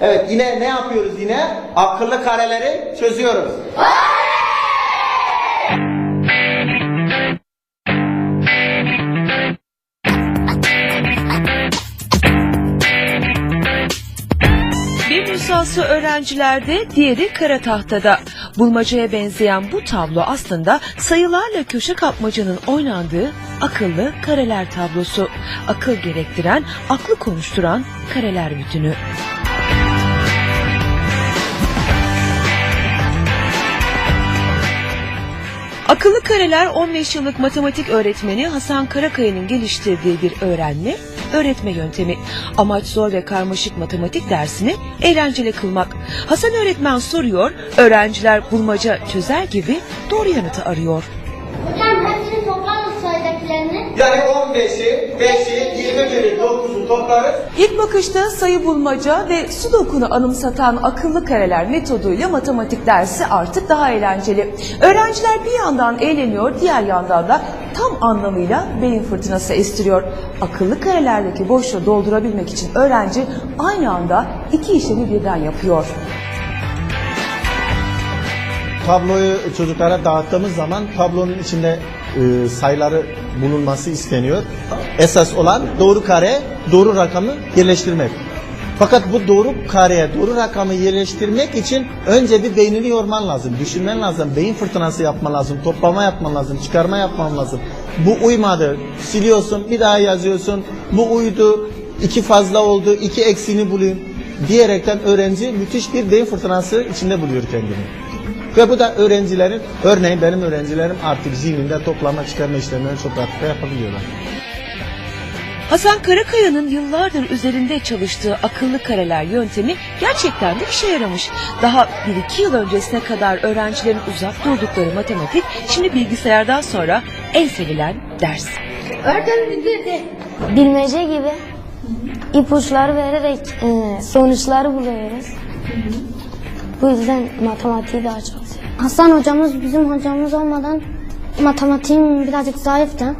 Evet yine ne yapıyoruz yine? Akıllı kareleri çözüyoruz. Bir nüshası öğrencilerde, diğeri kara tahtada. Bulmacaya benzeyen bu tablo aslında sayılarla köşe kapmacanın oynandığı akıllı kareler tablosu. Akıl gerektiren, aklı konuşturan kareler bütünü. Akıllı kareler 15 yıllık matematik öğretmeni Hasan Karakaya'nın geliştirdiği bir öğrenme, öğretme yöntemi. Amaç zor ve karmaşık matematik dersini eğlenceli kılmak. Hasan öğretmen soruyor, öğrenciler bulmaca çözer gibi doğru yanıtı arıyor. Hocam hepsini toplarız sayıdakilerini. Yani 15'i, 5'i, 21'i, 9'u toplarız. İlk bakışta sayı bulmaca ve sudokunu anımsatan akıllı kareler metoduyla matematik dersi artık daha eğlenceli. Öğrenciler bir yandan eğleniyor, diğer yandan da tam anlamıyla beyin fırtınası estiriyor. Akıllı karelerdeki boşluğu doldurabilmek için öğrenci aynı anda iki işlemi birden yapıyor. Tabloyu çocuklara dağıttığımız zaman tablonun içinde e, sayıları bulunması isteniyor. Esas olan doğru kare, doğru rakamı yerleştirmek. Fakat bu doğru kareye, doğru rakamı yerleştirmek için önce bir beynini yorman lazım, düşünmen lazım, beyin fırtınası yapman lazım, toplama yapman lazım, çıkarma yapman lazım. Bu uymadı, siliyorsun, bir daha yazıyorsun, bu uydu, iki fazla oldu, iki eksiğini bulayım diyerekten öğrenci müthiş bir beyin fırtınası içinde buluyor kendini. Ve bu da öğrencilerin, örneğin benim öğrencilerim artık zihninde toplama çıkarma işlemlerini çok rahatlıkla yapabiliyorlar. Hasan Karakaya'nın yıllardır üzerinde çalıştığı akıllı kareler yöntemi gerçekten de işe yaramış. Daha 1-2 yıl öncesine kadar öğrencilerin uzak durdukları matematik şimdi bilgisayardan sonra en sevilen ders. Öğretmenim bitirdi. bilmece gibi ipuçları vererek e, sonuçları buluyoruz. Bu yüzden matematiği daha çok seviyorum. Hasan hocamız bizim hocamız olmadan matematiğim birazcık zayıftı.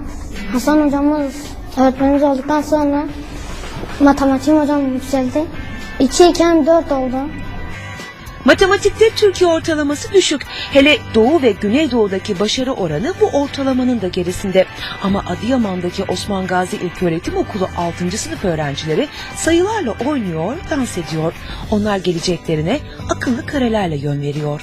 Hasan hocamız öğretmenimiz olduktan sonra matematiğim hocam yükseldi. 2 iken 4 oldu. Matematikte Türkiye ortalaması düşük. Hele Doğu ve Güneydoğu'daki başarı oranı bu ortalamanın da gerisinde. Ama Adıyaman'daki Osman Gazi İlköğretim Okulu 6. sınıf öğrencileri sayılarla oynuyor, dans ediyor. Onlar geleceklerine akıllı karelerle yön veriyor.